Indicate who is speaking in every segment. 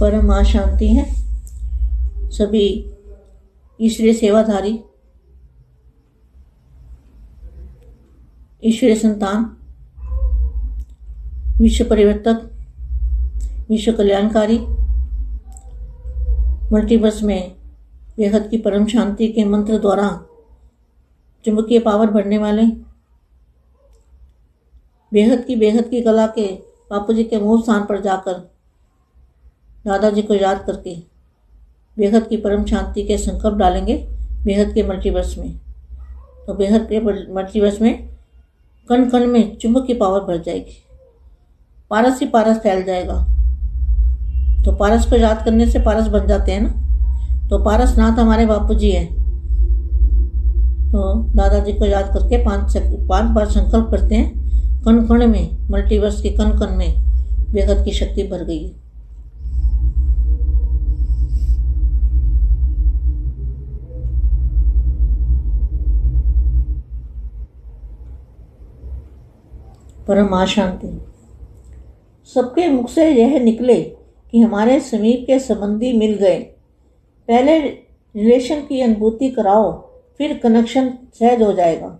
Speaker 1: परम शांति है। सभी ईश्वरीय सेवाधारी, ईश्वरीय संतान, विश्व परिवर्तक, विश्व कल्याणकारी मल्टीवर्स में बेहद की परम शांति के मंत्र द्वारा चुंबकीय पावर बढ़ने वाले, बेहद की बेहद की कला के बापू जी के मूल स्थान पर जाकर दादाजी को याद करके बेहद की परम शांति के संकल्प डालेंगे बेहद के मल्टीवर्स में। तो बेहद के मल्टीवर्स में कण कण में चुंबक की पावर बढ़ जाएगी। पारस ही पारस फैल जाएगा। तो पारस को याद करने से पारस बन जाते हैं ना? तो पारस नाथ हमारे बापू जी हैं। तो दादाजी को याद करके पाँच पाँच बार संकल्प करते हैं। कण कण में, मल्टीवर्स के कण कण में बेहद की शक्ति भर गई है। परम अशांति सबके मुख से यह निकले कि हमारे समीप के संबंधी मिल गए। पहले रिलेशन की अनुभूति कराओ, फिर कनेक्शन सहज हो जाएगा।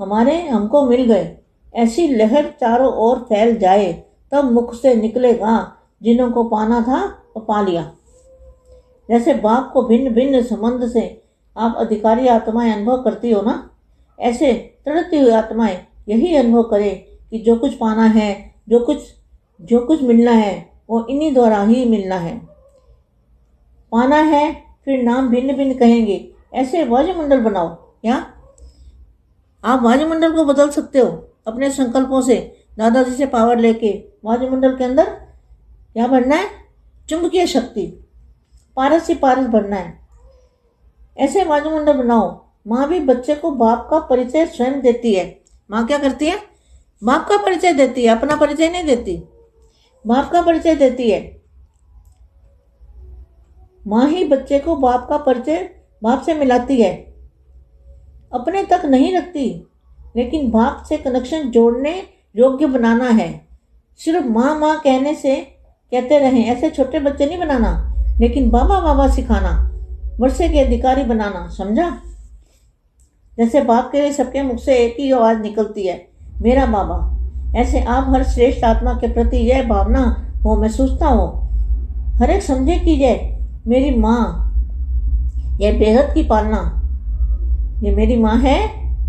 Speaker 1: हमारे हमको मिल गए। ऐसी लहर चारों ओर फैल जाए, तब मुख से निकलेगा जिन्हों को पाना था वो पा लिया। जैसे बाप को भिन्न भिन्न संबंध से आप अधिकारी आत्माएँ अनुभव करती हो ना, ऐसे तड़ती हुई आत्माएँ यही अनुभव करें कि जो कुछ पाना है, जो कुछ जो कुछ मिलना है, वो इन्हीं द्वारा ही मिलना है। पाना है, फिर नाम भिन्न भिन्न कहेंगे। ऐसे वायुमंडल बनाओ क्या आप वायुमंडल को बदल सकते हो, अपने संकल्पों से। दादाजी से पावर लेके वायुमंडल के अंदर क्या बनना है? चुंबकीय शक्ति। पारस से पारस बनना है। ऐसे वायुमंडल बनाओ। माँ भी बच्चे को बाप का परिचय स्वयं देती है। माँ क्या करती है? बाप का परिचय देती है, अपना परिचय नहीं देती। बाप का परिचय देती है। माँ ही बच्चे को बाप का परिचय बाप से मिलाती है। अपने तक नहीं रखती, लेकिन बाप से कनेक्शन जोड़ने योग्य बनाना है। सिर्फ़ माँ माँ कहने से कहते रहें, ऐसे छोटे बच्चे नहीं बनाना, लेकिन बाबा बाबा सिखाना वर्षे के अधिकारी बनाना, समझा? जैसे बाप के लिए सबके मुख से एक ही आवाज़ निकलती है। मेरा बाबा ऐसे आप हर श्रेष्ठ आत्मा के प्रति यह भावना हो, मैं सोचता हूँ, हर एक समझे कि यह मेरी माँ, यह बेहद की पालना ये मेरी माँ है,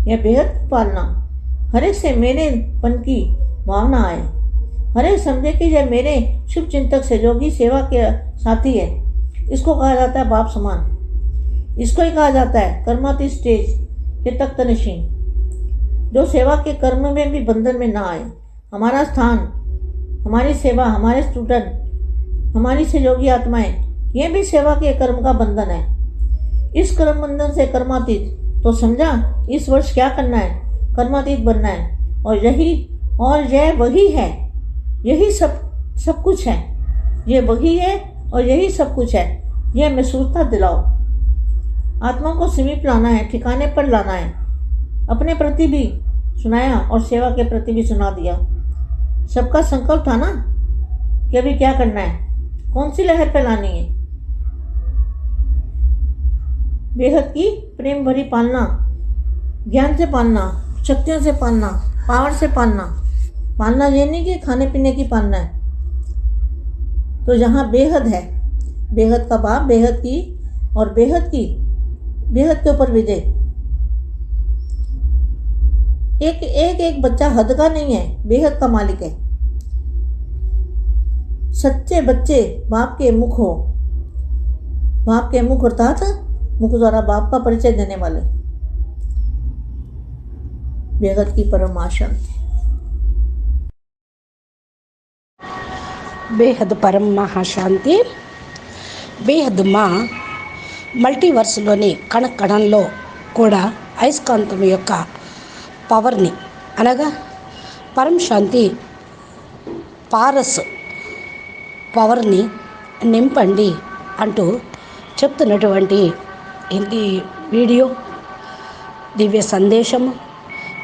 Speaker 1: यह बेहद की पालना। हर एक से मेरे पन की भावना आए। हर एक समझे कि यह मेरे शुभ चिंतक सहयोगी सेवा के साथी है। इसको कहा जाता है बाप समान। इसको ही कहा जाता है कर्माती स्टेज के तख्त नशीन। जो सेवा के कर्म में भी बंधन में ना आए। हमारा स्थान, हमारी सेवा, हमारे स्टूडेंट, हमारी सहयोगी आत्माएँ, ये भी सेवा के कर्म का बंधन है। इस कर्म बंधन से कर्मातीत तो समझा, इस वर्ष क्या करना है? कर्मातीत बनना है। और यही, और यह वही है। यही सब सब कुछ है। ये वही है और यही सब कुछ है। यह महसूसता दिलाओ। आत्मा को समीप लाना है, ठिकाने पर लाना है। अपने प्रति भी सुनाया और सेवा के प्रति भी सुना दिया। सबका संकल्प था ना कि अभी क्या करना है? कौन सी लहर फैलानी है? बेहद की प्रेम भरी पालना, ज्ञान से पालना, शक्तियों से पालना, पावर से पालना। पालना ये नहीं कि खाने पीने की पालना है। तो जहाँ बेहद है, बेहद का बाप बेहद की और बेहद की, बेहद के ऊपर विजय। एक एक एक बच्चा हद का नहीं है बेहद का मालिक है सच्चे बच्चे बाप के मुख हो बाप के मुख अर्थात मुख द्वारा बाप का परिचय देने वाले बेहद की परम आशा
Speaker 2: బేహద్ పరం మహాశాంతి బేహద్ మా మల్టీవర్స్లోని కణ కణంలో కూడా అయస్కాంతం యొక్క పవర్ని. అనగా పరం శాంతి పారస్ పవర్ని నింపండి అంటూ చెప్తున్నటువంటి ఇది వీడియో దివ్య సందేశము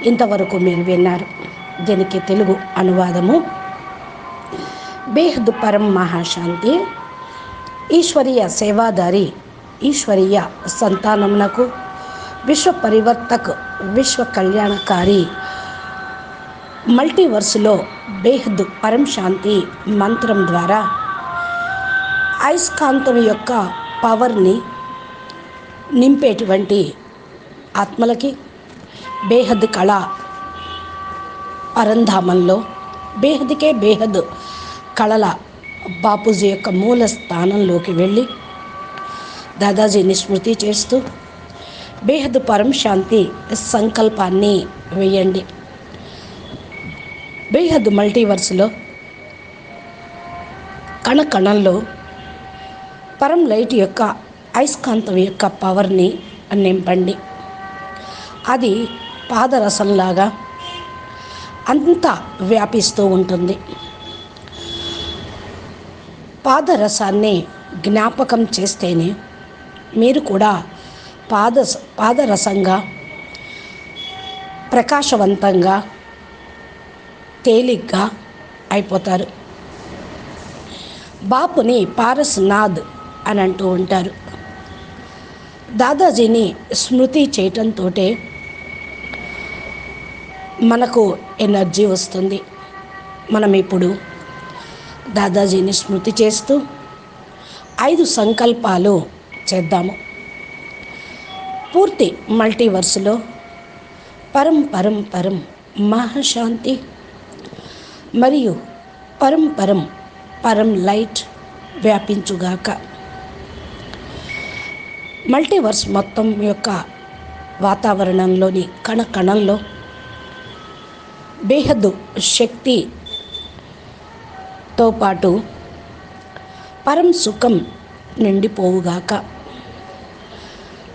Speaker 2: ఇంతవరకు మీరు విన్నారు. దీనికి తెలుగు అనువాదము బేహద్ పరం మహాశాంతి. ఈశ్వరీయ సేవాదారి ఈశ్వరీయ సంతానమునకు విశ్వ పరివర్తక్ విశ్వ కళ్యాణకారి మల్టీవర్స్లో బేహద్ పరం శాంతి మంత్రం ద్వారా అయస్కాంతం యొక్క పవర్ని నింపేటువంటి ఆత్మలకి బేహద్ కళ పరంధామంలో బేహద్కే బేహద్ కళల బాపూజీ యొక్క మూల స్థానంలోకి వెళ్ళి దాదాజీని స్మృతి చేస్తూ బేహద్ పరం శాంతి సంకల్పాన్ని వేయండి. బేహద్ మల్టీవర్స్లో కణ కణంలో పరం లైట్ యొక్క అయస్కాంతం యొక్క పవర్ని నింపండి అది పాదరసంలాగా అంతా వ్యాపిస్తూ ఉంటుంది. పాదరసాన్ని జ్ఞాపకం చేస్తేనే మీరు కూడా పాద పాదరసంగా ప్రకాశవంతంగా తేలిగ్గా అయిపోతారు. బాపుని పారస్నాథ్ అని అంటూ ఉంటారు. దాదాజీని స్మృతి చేయటంతో మనకు ఎనర్జీ వస్తుంది. మనం ఇప్పుడు దాదాజీని స్మృతి చేస్తూ ఐదు సంకల్పాలు చేద్దాము. పూర్తి మల్టీవర్స్లో. పరం పరం పరం మహాశాంతి. మరియు పరం పరం పరం లైట్ వ్యాపించుగాక. మల్టీవర్స్ మొత్తం యొక్క వాతావరణంలోని కణ కణంలో బేహద్దు శక్తితో పాటు పరం సుఖం నిండిపోవుగాక.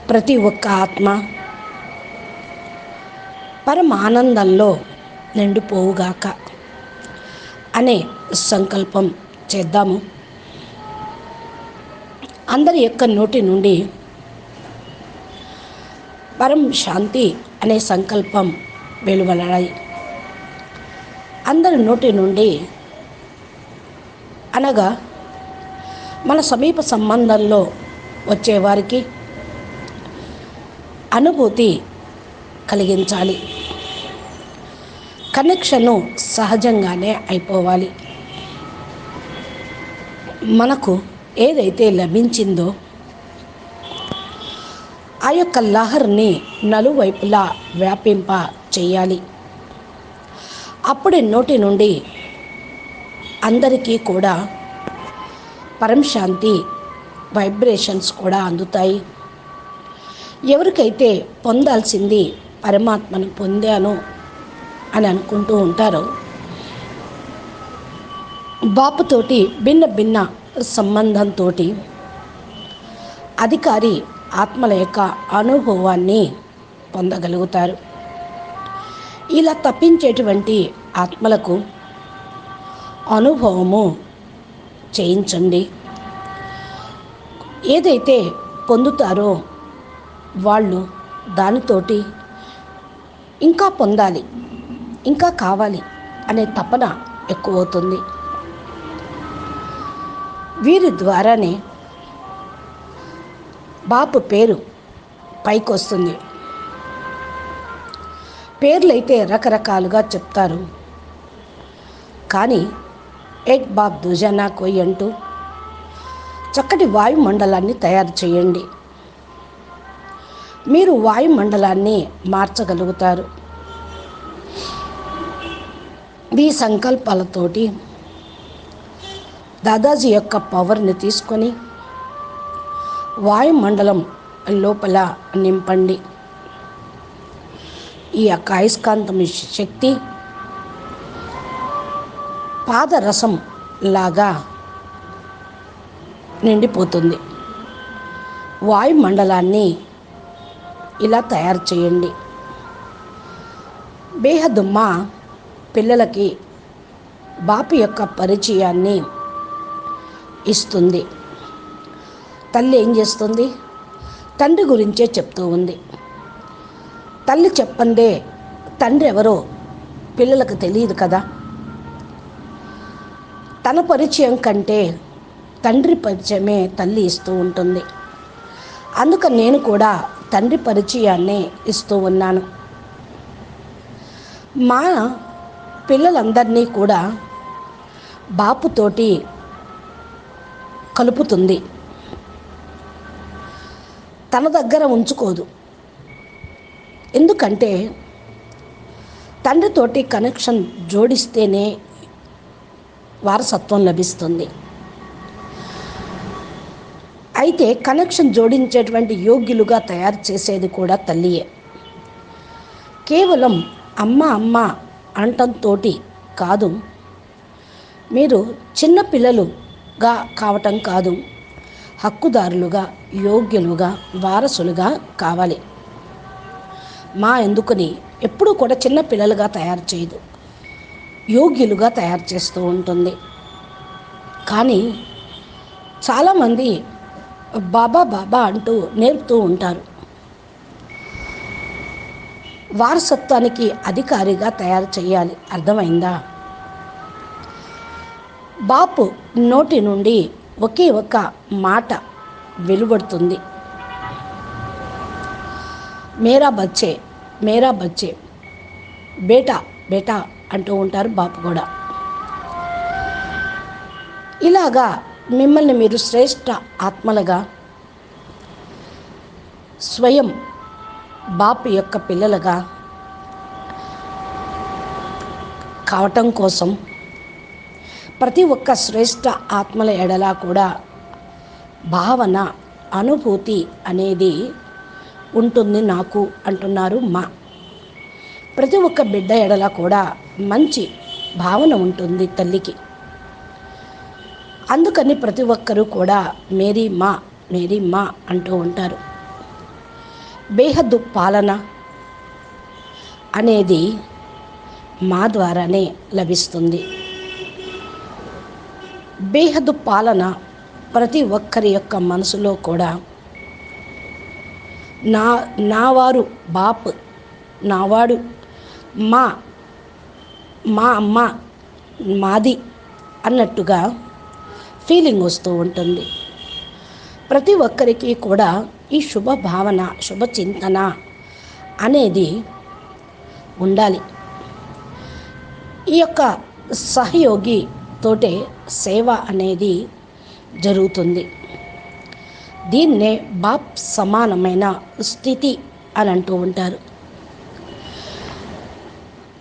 Speaker 2: ప్రతి ఒక్క ఆత్మ పరమ ఆనందంలో నిండిపోవుగాక అనే సంకల్పం చేద్దాము. అందరి యొక్క నోటి నుండి పరం శాంతి అనే సంకల్పం వెలువడాయి అందరి నోటి నుండి అనగా మన సమీప సంబంధంలో వచ్చేవారికి అనుభూతి కలిగించాలి. కనెక్షను సహజంగానే అయిపోవాలి. మనకు ఏదైతే లభించిందో ఆ యొక్క లహర్ని నలువైపులా వ్యాపింప చేయాలి. అప్పుడే నోటి నుండి అందరికీ కూడా పరంశాంతి వైబ్రేషన్స్ కూడా అందుతాయి. ఎవరికైతే పొందాల్సింది పరమాత్మను పొందాను అని అనుకుంటూ ఉంటారో బాపుతోటి భిన్న భిన్న సంబంధంతో అధికారి ఆత్మల యొక్క అనుభవాన్ని పొందగలుగుతారు. ఇలా తప్పించేటువంటి ఆత్మలకు అనుభవము చేయించండి. ఏదైతే పొందుతారో వాళ్ళు దానితోటి ఇంకా పొందాలి ఇంకా కావాలి అనే తపన ఎక్కువవుతుంది. వీరి ద్వారానే బాపు పేరు పైకొస్తుంది. పేర్లైతే రకరకాలుగా చెప్తారు. కానీ ఎక్ బాబ్ దుజానా కోయ్ అంటూ చక్కటి వాయుమండలాన్ని తయారు చేయండి. మీరు వాయుమండలాన్ని మార్చగలుగుతారు. మీ సంకల్పాలతోటి దాదాజీ యొక్క పవర్ని తీసుకొని వాయుమండలం లోపల నింపండి. ఈ యొక్క అయస్కాంతం శక్తి పాదరసం లాగా నిండిపోతుంది. వాయుమండలాన్ని ఇలా తయారు చేయండి. బేహదుమ్మ పిల్లలకి బాపు యొక్క పరిచయాన్ని ఇస్తుంది. తల్లి ఏం చేస్తుంది? తండ్రి గురించే చెప్తూ ఉంది. తల్లి చెప్పందే తండ్రి ఎవరో పిల్లలకు తెలియదు కదా. తన పరిచయం కంటే తండ్రి పరిచయమే తల్లి ఇస్తూ ఉంటుంది. అందుకని నేను కూడా తండ్రి పరిచయాన్ని ఇస్తూ ఉన్నాను. మా పిల్లలందరినీ కూడా బాపుతోటి కలుపుతుంది. తన దగ్గర ఉంచుకోదు. ఎందుకంటే తండ్రితోటి కనెక్షన్ జోడిస్తేనే వారసత్వం లభిస్తుంది. అయితే కనెక్షన్ జోడించేటువంటి యోగ్యులుగా తయారు చేసేది కూడా తల్లియే. కేవలం అమ్మ అమ్మ అంటంతో కాదు. మీరు చిన్న పిల్లలుగా కావటం కాదు. హక్కుదారులుగా యోగ్యులుగా వారసులుగా కావాలి. మా ఎందుకని ఎప్పుడూ కూడా చిన్న పిల్లలుగా తయారు చేయదు. యోగ్యులుగా తయారు చేస్తూ ఉంటుంది. కానీ చాలామంది బాబా బాబా అంటూ నేర్పుతూ ఉంటారు. వారసత్వానికి అధికారిగా తయారు చేయాలి. అర్థమైందా? బాపు నోటి నుండి ఒకే ఒక మాట వెలువడుతుంది. మేరా బచ్చే మేరా బచ్చే బేటా బేటా అంటూ ఉంటారు బాపు కూడా. ఇలాగా మిమ్మల్ని మీరు శ్రేష్ఠ ఆత్మలుగా స్వయం బాపు యొక్క పిల్లలుగా కావటం కోసం ప్రతి ఒక్క శ్రేష్ఠ ఆత్మల ఎడల కూడా భావన అనుభూతి అనేది ఉంటుంది నాకు అంటున్నారు మా. ప్రతి ఒక్క బిడ్డ ఎడల కూడా మంచి భావన ఉంటుంది తల్లికి. అందుకని ప్రతి ఒక్కరూ కూడా మేరీ మా మేరీ మా అంటూ ఉంటారు. బేహద్దు పాలన అనేది మా ద్వారానే లభిస్తుంది. బేహద్దు పాలన ప్రతి ఒక్కరి యొక్క మనసులో కూడా నా నావారు బాప్ నావాడు మా మా అమ్మ మాది అన్నట్టుగా ఫీలింగ్ వస్తూ ఉంటుంది. ప్రతి ఒక్కరికి కూడా ఈ శుభ భావన శుభ చింతన అనేది ఉండాలి. ఈ యొక్క సహయోగి తోటే సేవ అనేది జరుగుతుంది. దీన్నే బాప్ సమానమైన స్థితి అని అంటూ ఉంటారు.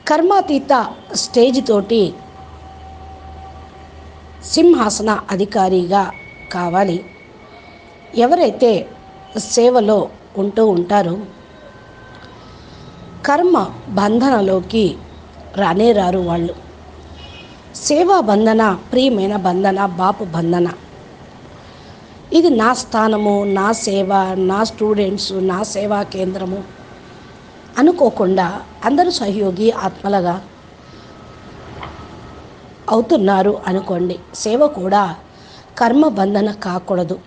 Speaker 2: కర్మాతీత స్టేజ్ తోటి సింహాసన అధికారిగా కావాలి. ఎవరైతే సేవలో ఉంటూ ఉంటారో కర్మ బంధనలోకి రానే రారు వాళ్ళు. సేవా బంధన ప్రియమైన బంధన బాపు బంధన. ఇది నా స్థానము నా సేవ నా స్టూడెంట్స్ నా సేవా కేంద్రము అనుకోకుండా అందరూ సహయోగి ఆత్మలుగా అవుతున్నారు అనుకోండి. సేవ కూడా కర్మ బంధన కాకూడదు.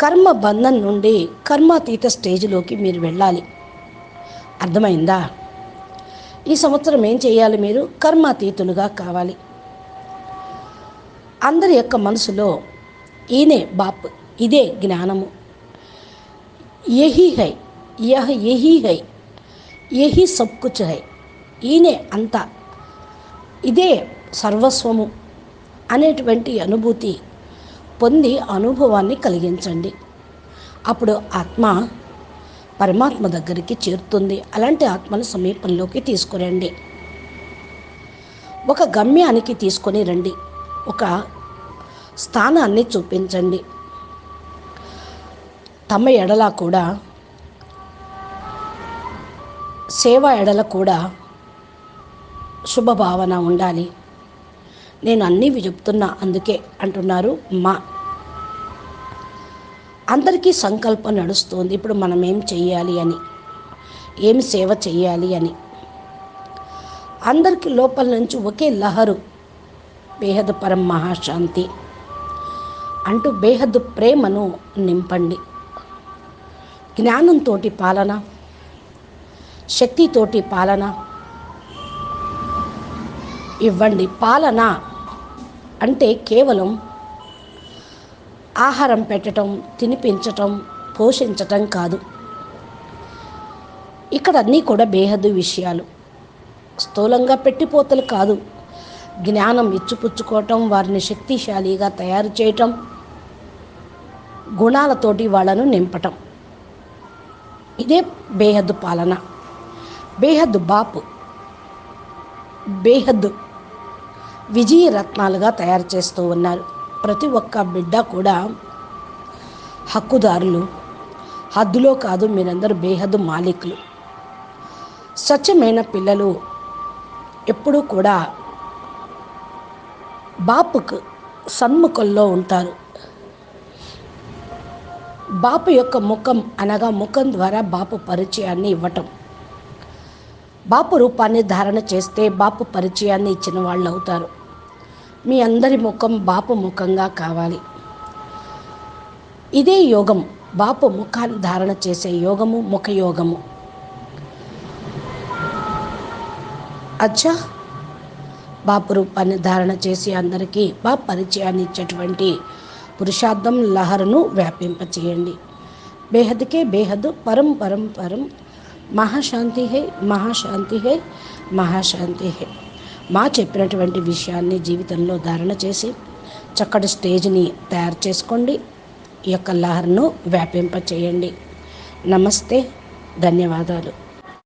Speaker 2: కర్మ బంధం నుండి కర్మాతీత స్టేజ్లోకి మీరు వెళ్ళాలి. అర్థమైందా? ఈ సంవత్సరం ఏం చేయాలి మీరు? కర్మాతీతులుగా కావాలి. అందరి యొక్క మనసులో ఈయనే బాప్ ఇదే జ్ఞానము. యహీ హై యహ యహీ హై యహీ సబ్కుచ్ హై ఈయనే అంతా. ఇదే సర్వస్వము అనేటువంటి అనుభూతి పొంది అనుభవాన్ని కలిగించండి. అప్పుడు ఆత్మ పరమాత్మ దగ్గరికి చేరుతుంది. అలాంటి ఆత్మను సమీపంలోకి తీసుకురండి. ఒక గమ్యానికి తీసుకొని రండి. ఒక స్థానాన్ని చూపించండి. తమ ఎడల కూడా సేవ ఎడల కూడా శుభభావన ఉండాలి. నేను అన్నీ చెప్తున్నా అందుకే అంటున్నారు మా. అందరికీ సంకల్పం నడుస్తుంది. ఇప్పుడు మనం ఏం చెయ్యాలి అని ఏమి సేవ చేయాలి అని. అందరికీ లోపల నుంచి ఒకే లహరు బేహద్ పరం మహాశాంతి. అంటూ బేహద్దు ప్రేమను నింపండి. జ్ఞానంతో పాలన శక్తితోటి పాలన. ఇవ్వండి. పాలన అంటే కేవలం ఆహారం పెట్టడం తినిపించటం పోషించటం కాదు. ఇక్కడ అన్నీ కూడా బేహద్దు విషయాలు. స్థూలంగా పెట్టిపోతలు కాదు. జ్ఞానం ఇచ్చిపుచ్చుకోవటం వారిని శక్తిశాలిగా తయారు చేయటం గుణాలతోటి వాళ్ళను నింపటం. ఇదే బేహద్దు పాలన. బేహద్దు బాపు. బేహద్దు విజయరత్నాలుగా తయారు చేస్తూ ఉన్నారు. ప్రతి ఒక్క బిడ్డ కూడా హక్కుదారులు. హద్దులో కాదు మీరందరూ బేహద్దు మాలికులు. స్వచ్ఛమైన పిల్లలు ఎప్పుడూ కూడా బాపుకు సన్ముఖంలో ఉంటారు. బాపు యొక్క ముఖం అనగా ముఖం ద్వారా బాపు పరిచయాన్ని ఇవ్వటం. బాపు రూపాన్ని ధారణ చేస్తే బాపు పరిచయాన్ని ఇచ్చిన వాళ్ళు అవుతారు. మీ అందరి ముఖం బాపు ముఖంగా కావాలి. ఇదే యోగం బాపు ముఖాన్ని ధారణ చేసే యోగము ముఖ యోగము. అచ్చా! బాపు రూపాన్ని ధారణ చేసి అందరికీ బాపు పరిచయాన్ని ఇచ్చేటువంటి పురుషార్థం లహరను వ్యాపింపచేయండి. బేహద్కే బేహద్ పరం పరం పరం మహాశాంతి హే మహాశాంతి హే మహాశాంతి హే. మా చెప్పినటువంటి విషయాన్ని జీవితంలో ధారణ చేసి చక్కటి స్టేజ్ని తయారు చేసుకోండి. ఈ యొక్క లహర్ను వ్యాపింపచేయండి. నమస్తే. ధన్యవాదాలు.